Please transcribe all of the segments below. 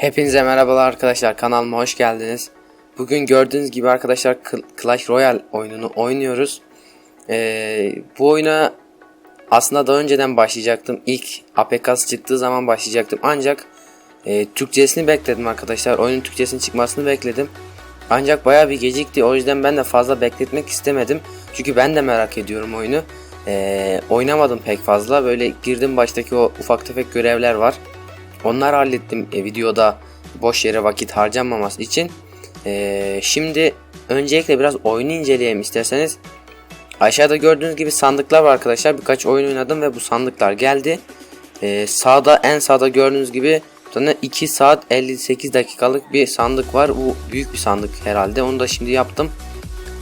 Hepinize merhabalar arkadaşlar kanalıma hoş geldiniz. Bugün gördüğünüz gibi arkadaşlar Cl- Clash Royale oyununu oynuyoruz. Ee, bu oyuna aslında daha önceden başlayacaktım. İlk APK'sı çıktığı zaman başlayacaktım. Ancak e, Türkçesini bekledim arkadaşlar. Oyunun Türkçesinin çıkmasını bekledim. Ancak bayağı bir gecikti. O yüzden ben de fazla bekletmek istemedim. Çünkü ben de merak ediyorum oyunu. Ee, oynamadım pek fazla. Böyle girdim baştaki o ufak tefek görevler var. Onları hallettim e, videoda boş yere vakit harcanmaması için. E, şimdi öncelikle biraz oyunu inceleyelim isterseniz. Aşağıda gördüğünüz gibi sandıklar var arkadaşlar. Birkaç oyun oynadım ve bu sandıklar geldi. E, sağda en sağda gördüğünüz gibi tane 2 saat 58 dakikalık bir sandık var. Bu büyük bir sandık herhalde. Onu da şimdi yaptım.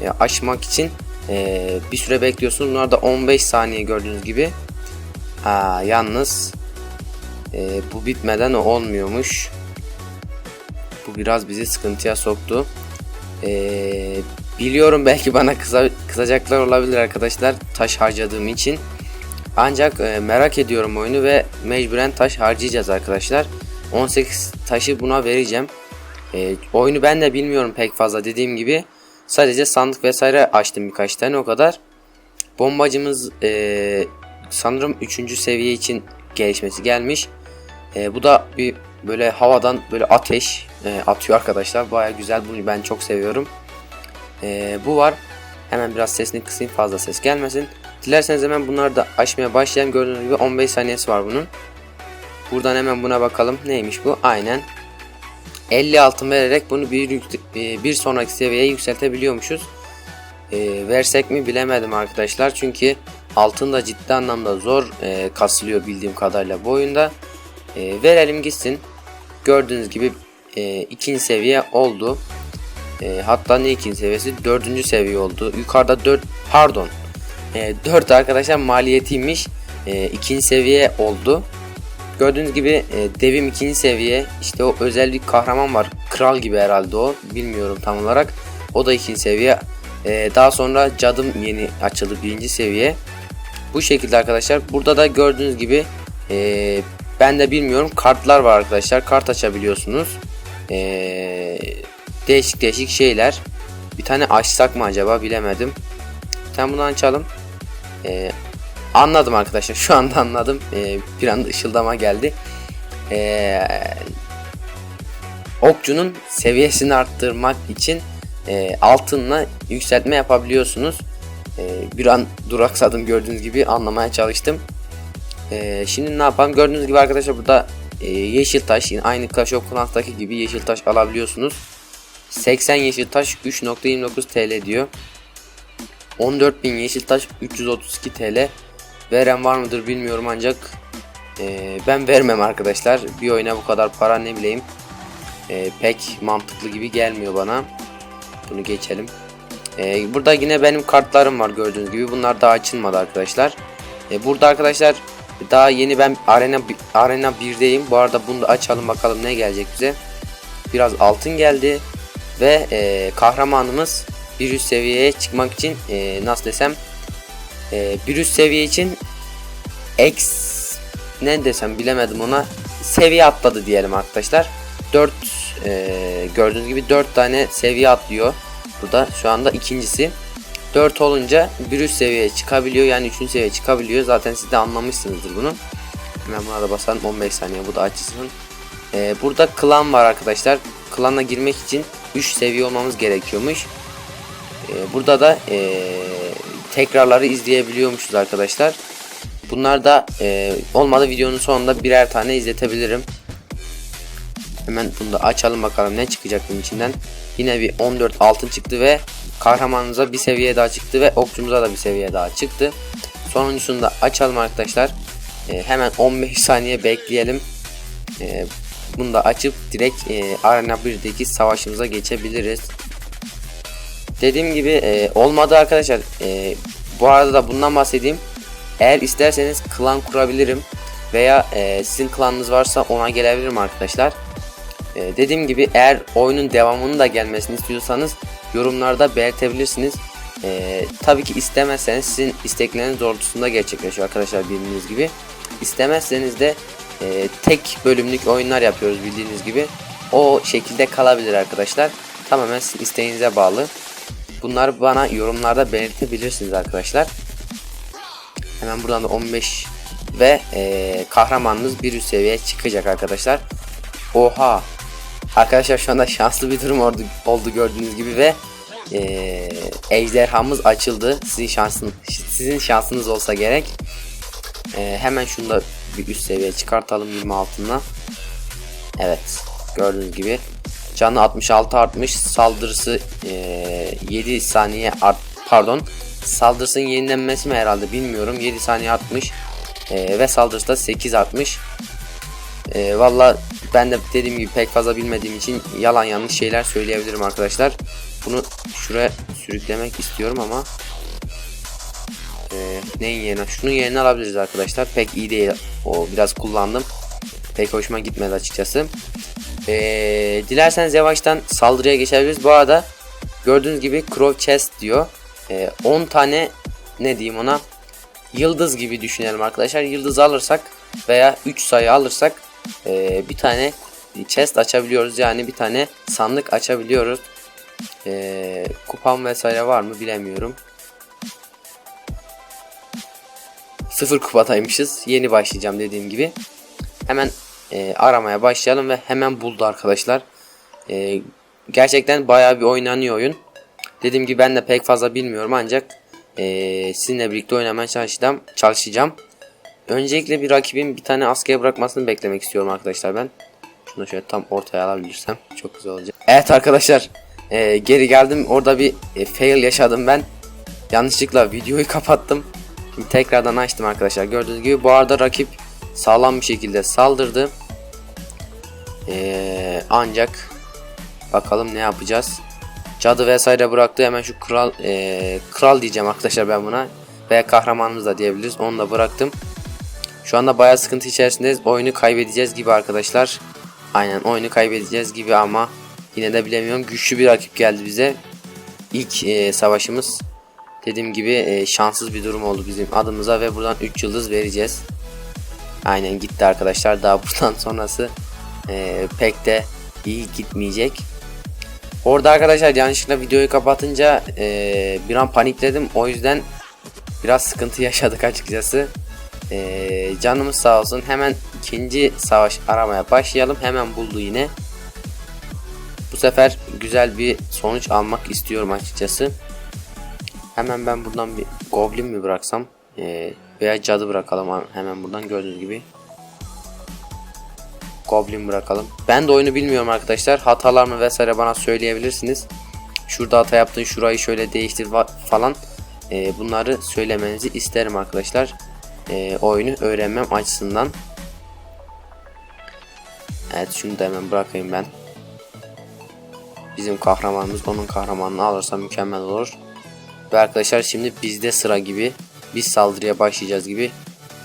E, açmak için e, bir süre bekliyorsunuz. Bunlar da 15 saniye gördüğünüz gibi. Ha, yalnız ee, bu bitmeden olmuyormuş. Bu biraz bizi sıkıntıya soktu. Ee, biliyorum belki bana kıza, kızacaklar olabilir arkadaşlar taş harcadığım için. Ancak e, merak ediyorum oyunu ve mecburen taş harcayacağız arkadaşlar. 18 taşı buna vereceğim. E, oyunu ben de bilmiyorum pek fazla dediğim gibi. Sadece sandık vesaire açtım birkaç tane o kadar. Bombacımız e, sanırım 3. seviye için gelişmesi gelmiş. E, bu da bir böyle havadan böyle ateş e, atıyor arkadaşlar. Baya güzel bunu ben çok seviyorum. E, bu var. Hemen biraz sesini kısayım fazla ses gelmesin. Dilerseniz hemen bunları da açmaya başlayalım. Gördüğünüz gibi 15 saniyesi var bunun. Buradan hemen buna bakalım. Neymiş bu? Aynen. 50 altın vererek bunu bir, yük- bir sonraki seviyeye yükseltebiliyormuşuz. E, versek mi bilemedim arkadaşlar. Çünkü altın da ciddi anlamda zor e, kasılıyor bildiğim kadarıyla bu oyunda. E, verelim gitsin. Gördüğünüz gibi e, ikinci seviye oldu. E, hatta ne ikinci seviyesi? Dördüncü seviye oldu. Yukarıda 4 pardon. E, 4 arkadaşlar maliyetiymiş. E, ikinci seviye oldu. Gördüğünüz gibi e, devim ikinci seviye. İşte o özel bir kahraman var. Kral gibi herhalde o. Bilmiyorum tam olarak. O da ikinci seviye. E, daha sonra cadım yeni açıldı birinci seviye. Bu şekilde arkadaşlar. Burada da gördüğünüz gibi e, ben de bilmiyorum kartlar var arkadaşlar. Kart açabiliyorsunuz. E, değişik değişik şeyler. Bir tane açsak mı acaba bilemedim. Sen bunu açalım. E, anladım arkadaşlar. Şu anda anladım. E, bir anda ışıldama geldi. E, okçunun seviyesini arttırmak için e, altınla yükseltme yapabiliyorsunuz. E, bir an duraksadım gördüğünüz gibi anlamaya çalıştım. E, şimdi ne yapalım? Gördüğünüz gibi arkadaşlar burada e, yeşil taş yine aynı Clash of Clans'taki gibi yeşil taş alabiliyorsunuz. 80 yeşil taş 3.29 TL diyor. 14.000 yeşil taş 332 TL. Veren var mıdır bilmiyorum ancak e, ben vermem arkadaşlar. Bir oyuna bu kadar para ne bileyim e, pek mantıklı gibi gelmiyor bana. Bunu geçelim. E, burada yine benim kartlarım var gördüğünüz gibi. Bunlar daha açılmadı arkadaşlar. E, burada arkadaşlar daha yeni ben arena arena 1'deyim. Bu arada bunu da açalım bakalım ne gelecek bize. Biraz altın geldi ve e, kahramanımız bir üst seviyeye çıkmak için e, nasıl desem e, bir üst seviye için X ne desem bilemedim ona seviye atladı diyelim arkadaşlar. 4 e, gördüğünüz gibi 4 tane seviye atlıyor. Burada şu anda ikincisi. 4 olunca bir üst seviyeye çıkabiliyor. Yani 3. seviyeye çıkabiliyor. Zaten siz de anlamışsınızdır bunu. Hemen buna da basalım 15 saniye bu da açılsın. Ee, burada klan var arkadaşlar. Klanla girmek için 3 seviye olmamız gerekiyormuş. Ee, burada da ee, tekrarları izleyebiliyormuşuz arkadaşlar. Bunlar da ee, olmadı videonun sonunda birer tane izletebilirim. Hemen bunu da açalım bakalım ne çıkacak bunun içinden. Yine bir 14 altın çıktı ve kahramanımıza bir seviye daha çıktı ve okçumuza da bir seviye daha çıktı. Sonuncusunu da açalım arkadaşlar. Ee, hemen 15 saniye bekleyelim. Ee, bunu da açıp direkt e, Arena 1'deki savaşımıza geçebiliriz. Dediğim gibi e, olmadı arkadaşlar. E, bu arada da bundan bahsedeyim. Eğer isterseniz klan kurabilirim. Veya e, sizin klanınız varsa ona gelebilirim arkadaşlar. E, dediğim gibi eğer oyunun devamının da gelmesini istiyorsanız yorumlarda belirtebilirsiniz. E, tabii ki istemezseniz sizin istekleriniz doğrultusunda gerçekleşiyor arkadaşlar bildiğiniz gibi. İstemezseniz de e, tek bölümlük oyunlar yapıyoruz bildiğiniz gibi. o şekilde kalabilir arkadaşlar. Tamamen sizin isteğinize bağlı. Bunları bana yorumlarda belirtebilirsiniz arkadaşlar. Hemen buradan da 15 ve e, kahramanımız bir üst seviyeye çıkacak arkadaşlar. Oha. Arkadaşlar şu anda şanslı bir durum oldu, oldu gördüğünüz gibi ve e, ejderhamız açıldı. Sizin şansın sizin şansınız olsa gerek. E, hemen şunu da bir üst seviyeye çıkartalım 20 altına. Evet. Gördüğünüz gibi canı 66 artmış. Saldırısı e, 7 saniye art pardon. Saldırısının yenilenmesi mi herhalde bilmiyorum. 7 saniye artmış. E, ve saldırısı da 8 artmış. E, Valla ben de dediğim gibi pek fazla bilmediğim için yalan yanlış şeyler söyleyebilirim arkadaşlar. Bunu şuraya sürüklemek istiyorum ama e, neyin yerine? Şunun yerine alabiliriz arkadaşlar. Pek iyi değil. O biraz kullandım. Pek hoşuma gitmedi açıkçası. E, dilerseniz yavaştan saldırıya geçebiliriz. Bu arada gördüğünüz gibi Crow Chest diyor. E, 10 tane ne diyeyim ona yıldız gibi düşünelim arkadaşlar. Yıldız alırsak veya 3 sayı alırsak e, bir tane chest açabiliyoruz. Yani bir tane sandık açabiliyoruz. E, kupam vesaire var mı bilemiyorum. Sıfır kupadaymışız. Yeni başlayacağım dediğim gibi. Hemen e, aramaya başlayalım ve hemen buldu arkadaşlar. E, gerçekten bayağı bir oynanıyor oyun. Dediğim gibi ben de pek fazla bilmiyorum ancak e, sizinle birlikte oynamaya çalışacağım. çalışacağım. Öncelikle bir rakibin bir tane askıya bırakmasını beklemek istiyorum arkadaşlar ben. Şunu şöyle tam ortaya alabilirsem çok güzel olacak. Evet arkadaşlar e, geri geldim. Orada bir e, fail yaşadım ben. Yanlışlıkla videoyu kapattım. Şimdi tekrardan açtım arkadaşlar. Gördüğünüz gibi bu arada rakip sağlam bir şekilde saldırdı. E, ancak bakalım ne yapacağız. Cadı vesaire bıraktı. Hemen şu kral e, kral diyeceğim arkadaşlar ben buna. Veya kahramanımız da diyebiliriz. Onu da bıraktım. Şu anda bayağı sıkıntı içerisindeyiz. Oyunu kaybedeceğiz gibi arkadaşlar. Aynen oyunu kaybedeceğiz gibi ama yine de bilemiyorum. Güçlü bir rakip geldi bize. İlk e, savaşımız. Dediğim gibi e, şanssız bir durum oldu bizim adımıza ve buradan 3 yıldız vereceğiz. Aynen gitti arkadaşlar. Daha buradan sonrası e, pek de iyi gitmeyecek. Orada arkadaşlar yanlışlıkla videoyu kapatınca e, bir an panikledim. O yüzden biraz sıkıntı yaşadık açıkçası. E, canımız sağ olsun. Hemen ikinci savaş aramaya başlayalım. Hemen buldu yine. Bu sefer güzel bir sonuç almak istiyorum açıkçası. Hemen ben buradan bir goblin mi bıraksam e, veya cadı bırakalım hemen buradan gördüğünüz gibi. Goblin bırakalım. Ben de oyunu bilmiyorum arkadaşlar. Hatalarımı vesaire bana söyleyebilirsiniz. Şurada hata yaptın şurayı şöyle değiştir falan. E, bunları söylemenizi isterim arkadaşlar. E, oyunu öğrenmem açısından. Evet şunu da hemen bırakayım ben. Bizim kahramanımız onun kahramanını alırsa mükemmel olur. Ve arkadaşlar şimdi bizde sıra gibi. Biz saldırıya başlayacağız gibi.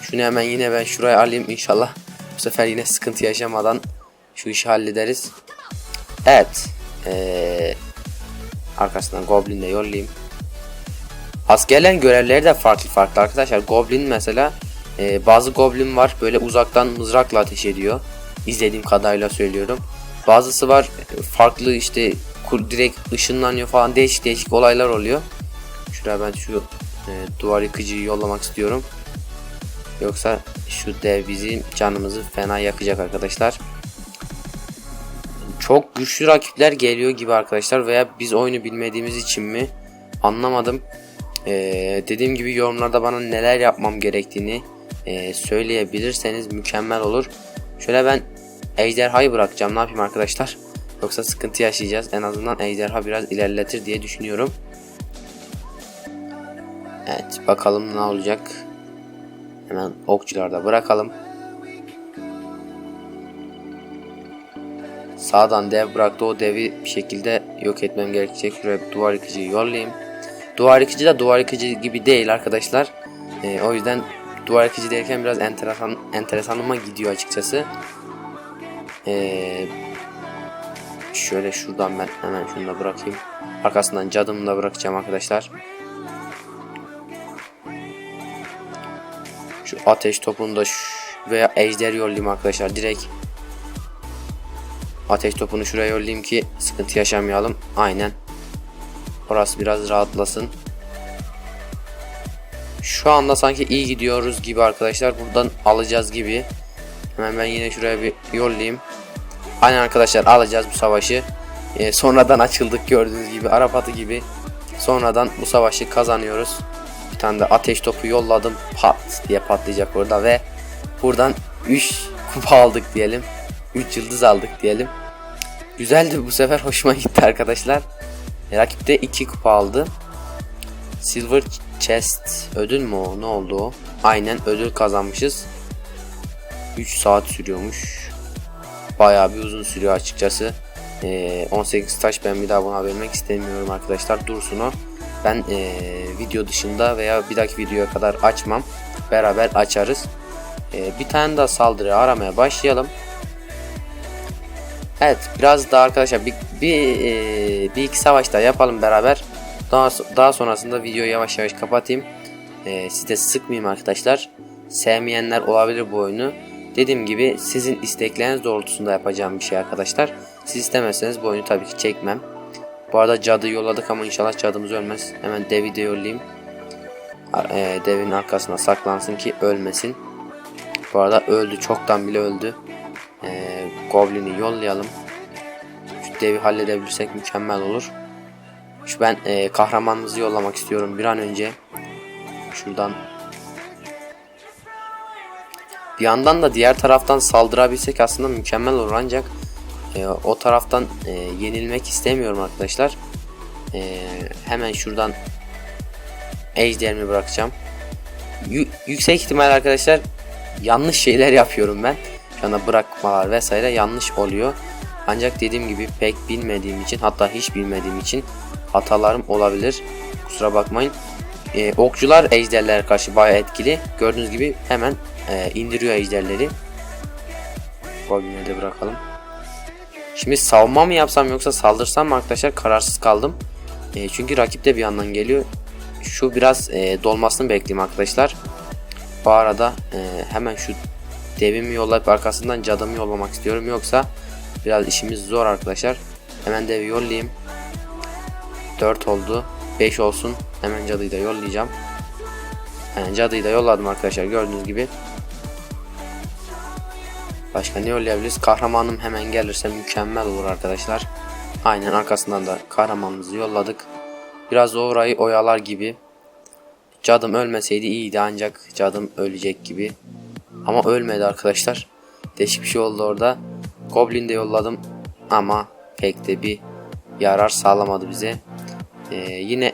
Şunu hemen yine ben şuraya alayım inşallah. Bu sefer yine sıkıntı yaşamadan şu işi hallederiz. Evet. Ee, arkasından Goblin de yollayayım. Askerlerin görevleri de farklı farklı arkadaşlar. Goblin mesela e, bazı Goblin var böyle uzaktan mızrakla ateş ediyor. İzlediğim kadarıyla söylüyorum. Bazısı var farklı işte direkt ışınlanıyor falan değişik değişik olaylar oluyor. Şuraya ben şu e, duvar yıkıcıyı yollamak istiyorum. Yoksa şu dev bizim canımızı fena yakacak arkadaşlar. Çok güçlü rakipler geliyor gibi arkadaşlar veya biz oyunu bilmediğimiz için mi anlamadım. Ee, dediğim gibi yorumlarda bana neler yapmam gerektiğini e, söyleyebilirseniz mükemmel olur. Şöyle ben ejderhayı bırakacağım ne yapayım arkadaşlar. Yoksa sıkıntı yaşayacağız. En azından ejderha biraz ilerletir diye düşünüyorum. Evet bakalım ne olacak. Hemen okçularda bırakalım. Sağdan dev bıraktı. O devi bir şekilde yok etmem gerekecek. Şuraya duvar yıkıcıyı yollayayım. Duvar yıkıcı da duvar yıkıcı gibi değil arkadaşlar. Ee, o yüzden duvar yıkıcı derken biraz enteresan enteresanıma gidiyor açıkçası. Ee, şöyle şuradan ben hemen şunu da bırakayım. Arkasından cadımı da bırakacağım arkadaşlar. Şu ateş topunu da veya ejder yollayayım arkadaşlar direkt. Ateş topunu şuraya yollayayım ki sıkıntı yaşamayalım. Aynen. Orası biraz rahatlasın. Şu anda sanki iyi gidiyoruz gibi arkadaşlar. Buradan alacağız gibi. Hemen ben yine şuraya bir yollayayım. Aynen arkadaşlar alacağız bu savaşı. Ee, sonradan açıldık gördüğünüz gibi. Arap atı gibi. Sonradan bu savaşı kazanıyoruz. Bir tane de ateş topu yolladım. Pat diye patlayacak orada ve buradan 3 kupa aldık diyelim. 3 yıldız aldık diyelim. Güzeldi bu sefer hoşuma gitti arkadaşlar. E, Rakip de 2 kupa aldı. Silver Chest ödül mü o? Ne oldu o? Aynen ödül kazanmışız. 3 saat sürüyormuş. Bayağı bir uzun sürüyor açıkçası. Ee, 18 taş ben bir daha buna vermek istemiyorum arkadaşlar. Dursun o. Ben ee, video dışında veya bir dahaki videoya kadar açmam. Beraber açarız. Ee, bir tane daha saldırı aramaya başlayalım. Evet biraz daha arkadaşlar bir, bir, ee, bir iki savaş daha yapalım beraber. Daha, daha sonrasında videoyu yavaş yavaş kapatayım. Ee, sizi de sıkmayayım arkadaşlar. Sevmeyenler olabilir bu oyunu. Dediğim gibi sizin istekleriniz doğrultusunda yapacağım bir şey arkadaşlar. Siz istemezseniz bu oyunu tabii ki çekmem. Bu arada cadı yolladık ama inşallah cadımız ölmez. Hemen devi de yollayayım. E, devin arkasına saklansın ki ölmesin. Bu arada öldü çoktan bile öldü. E, Goblin'i yollayalım. Şu devi halledebilirsek mükemmel olur. Şu ben e, kahramanımızı yollamak istiyorum bir an önce. Şuradan bir yandan da diğer taraftan saldırabilsek aslında mükemmel olur ancak e, o taraftan e, yenilmek istemiyorum arkadaşlar. E, hemen şuradan ejderimi bırakacağım. Y yüksek ihtimal arkadaşlar yanlış şeyler yapıyorum ben. Şu anda bırakmalar vesaire yanlış oluyor. Ancak dediğim gibi pek bilmediğim için hatta hiç bilmediğim için hatalarım olabilir. Kusura bakmayın. Ee, okçular ejderlere karşı bayağı etkili. Gördüğünüz gibi hemen e, indiriyor ejderleri. Goblin'e de bırakalım. Şimdi savunma mı yapsam yoksa saldırsam mı arkadaşlar kararsız kaldım. E, çünkü rakip de bir yandan geliyor. Şu biraz e, dolmasını bekleyeyim arkadaşlar. Bu arada e, hemen şu devimi yollayıp arkasından cadımı yollamak istiyorum. Yoksa biraz işimiz zor arkadaşlar. Hemen devi yollayayım. 4 oldu. 5 olsun. Hemen cadıyı da yollayacağım. Yani cadıyı da yolladım arkadaşlar gördüğünüz gibi. Başka ne yollayabiliriz? Kahramanım hemen gelirse mükemmel olur arkadaşlar. Aynen arkasından da kahramanımızı yolladık. Biraz orayı oyalar gibi. Cadım ölmeseydi iyiydi ancak cadım ölecek gibi. Ama ölmedi arkadaşlar. Değişik bir şey oldu orada. Goblin de yolladım ama pek de bir yarar sağlamadı bize. Ee, yine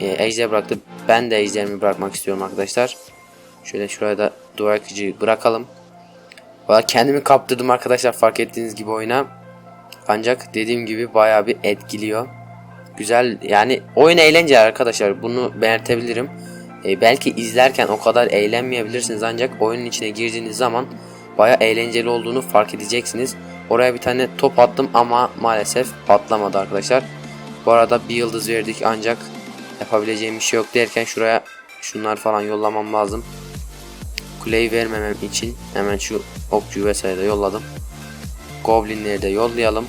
e, ejder bıraktı. Ben de ejderimi bırakmak istiyorum arkadaşlar. Şöyle şuraya da duvar bırakalım. Valla kendimi kaptırdım arkadaşlar fark ettiğiniz gibi oyuna. Ancak dediğim gibi baya bir etkiliyor. Güzel yani oyun eğlenceli arkadaşlar bunu belirtebilirim. E, belki izlerken o kadar eğlenmeyebilirsiniz ancak oyunun içine girdiğiniz zaman baya eğlenceli olduğunu fark edeceksiniz. Oraya bir tane top attım ama maalesef patlamadı arkadaşlar. Bu arada bir yıldız verdik ancak yapabileceğim bir şey yok derken şuraya şunlar falan yollamam lazım. Kuleyi vermemem için hemen şu okçu vesaire de yolladım. Goblinleri de yollayalım.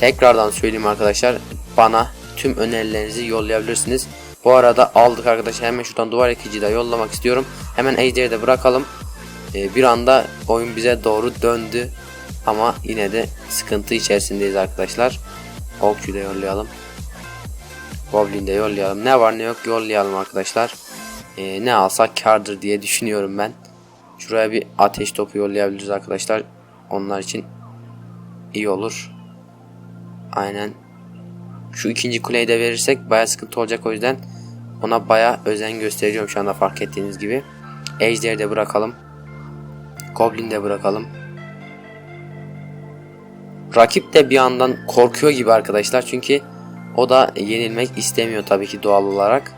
Tekrardan söyleyeyim arkadaşlar. Bana tüm önerilerinizi yollayabilirsiniz. Bu arada aldık arkadaşlar. Hemen şuradan duvar ekiciyi de yollamak istiyorum. Hemen ejderi de bırakalım. Ee, bir anda oyun bize doğru döndü. Ama yine de sıkıntı içerisindeyiz arkadaşlar. Okçuyu da yollayalım. Goblin de yollayalım. Ne var ne yok yollayalım arkadaşlar. Ee, ne alsak kardır diye düşünüyorum ben. Şuraya bir ateş topu yollayabiliriz arkadaşlar. Onlar için iyi olur. Aynen. Şu ikinci kuleyi de verirsek baya sıkıntı olacak o yüzden ona baya özen gösteriyorum şu anda fark ettiğiniz gibi. Ejder'i de bırakalım. Goblin de bırakalım. Rakip de bir yandan korkuyor gibi arkadaşlar çünkü o da yenilmek istemiyor tabii ki doğal olarak.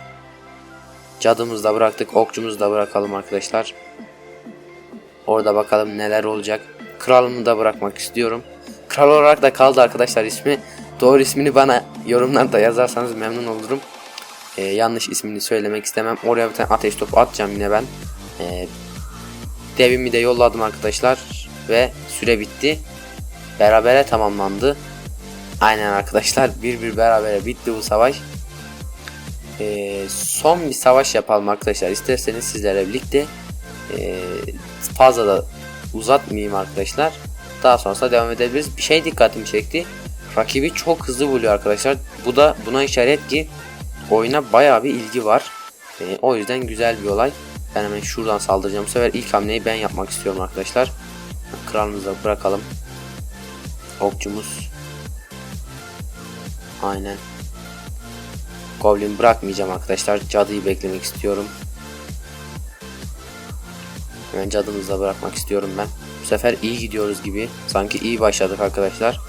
Cadımızı da bıraktık. Okçumuzu da bırakalım arkadaşlar. Orada bakalım neler olacak. Kralımı da bırakmak istiyorum. Kral olarak da kaldı arkadaşlar ismi. Doğru ismini bana yorumlarda yazarsanız memnun olurum. Ee, yanlış ismini söylemek istemem. Oraya bir tane ateş topu atacağım yine ben. Ee, devimi de yolladım arkadaşlar. Ve süre bitti. berabere tamamlandı. Aynen arkadaşlar bir bir berabere bitti bu savaş. Ee, son bir savaş yapalım arkadaşlar. İsterseniz sizlerle birlikte ee, fazla da uzatmayayım arkadaşlar. Daha sonrasında devam edebiliriz. Bir şey dikkatimi çekti. Rakibi çok hızlı vuruyor arkadaşlar. Bu da buna işaret ki oyuna bayağı bir ilgi var. Ee, o yüzden güzel bir olay. Ben hemen şuradan saldıracağım. Bu sefer ilk hamleyi ben yapmak istiyorum arkadaşlar. Kralımıza bırakalım. Okçumuz. Aynen. Goblin bırakmayacağım arkadaşlar. Cadıyı beklemek istiyorum. Hemen cadımızı da bırakmak istiyorum ben. Bu sefer iyi gidiyoruz gibi. Sanki iyi başladık arkadaşlar.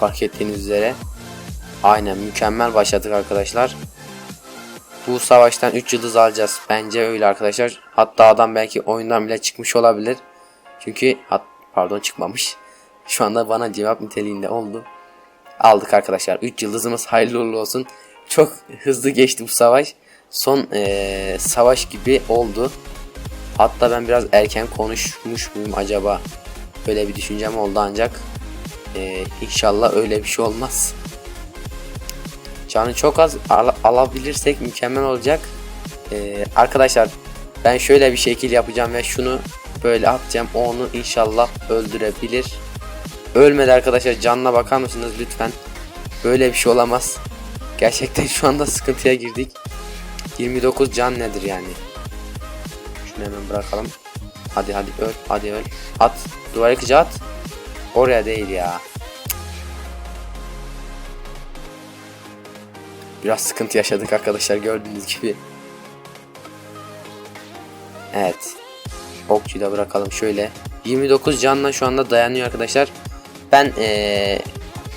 Fark ettiğiniz üzere. Aynen mükemmel başladık arkadaşlar. Bu savaştan 3 yıldız alacağız. Bence öyle arkadaşlar. Hatta adam belki oyundan bile çıkmış olabilir. Çünkü hat, pardon çıkmamış. Şu anda bana cevap niteliğinde oldu. Aldık arkadaşlar. 3 yıldızımız hayırlı uğurlu olsun. Çok hızlı geçti bu savaş. Son ee, savaş gibi oldu. Hatta ben biraz erken konuşmuş muyum acaba? Böyle bir düşüncem oldu ancak ee, inşallah öyle bir şey olmaz. Canı çok az al alabilirsek mükemmel olacak. Ee, arkadaşlar ben şöyle bir şekil yapacağım ve şunu böyle atacağım. Onu inşallah öldürebilir. Ölmedi arkadaşlar canına bakar mısınız lütfen. Böyle bir şey olamaz. Gerçekten şu anda sıkıntıya girdik. 29 can nedir yani? Şunu hemen bırakalım. Hadi hadi öl. Hadi öl. At. Duvar yıkıcı at. Oraya değil ya. Biraz sıkıntı yaşadık arkadaşlar gördüğünüz gibi. Evet. Okçuyu da bırakalım şöyle. 29 canla şu anda dayanıyor arkadaşlar. Ben ee,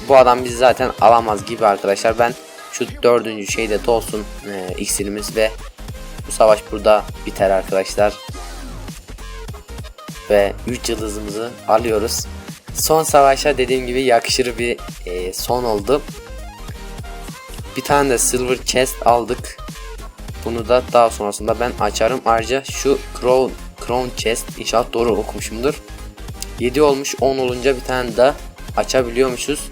bu adam bizi zaten alamaz gibi arkadaşlar. Ben şu dördüncü şeyde dolsun e, iksirimiz ve bu savaş burada biter arkadaşlar. Ve 3 yıldızımızı alıyoruz. Son savaşa dediğim gibi yakışır bir e, son oldu. Bir tane de silver chest aldık. Bunu da daha sonrasında ben açarım. Ayrıca şu crown, crown chest inşallah doğru okumuşumdur. 7 olmuş 10 olunca bir tane daha açabiliyormuşuz.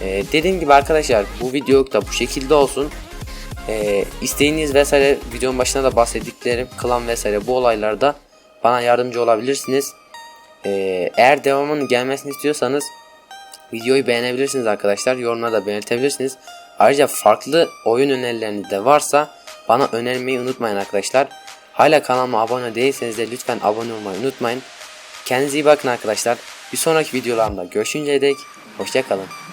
Ee, dediğim gibi arkadaşlar bu video da bu şekilde olsun. Ee, isteğiniz vesaire videonun başına da bahsettiklerim klan vesaire bu olaylarda bana yardımcı olabilirsiniz. Ee, eğer devamının gelmesini istiyorsanız videoyu beğenebilirsiniz arkadaşlar. Yorumlara da belirtebilirsiniz. Ayrıca farklı oyun önerileriniz de varsa bana önermeyi unutmayın arkadaşlar. Hala kanalıma abone değilseniz de lütfen abone olmayı unutmayın. Kendinize iyi bakın arkadaşlar. Bir sonraki videolarımda görüşünceye dek hoşçakalın.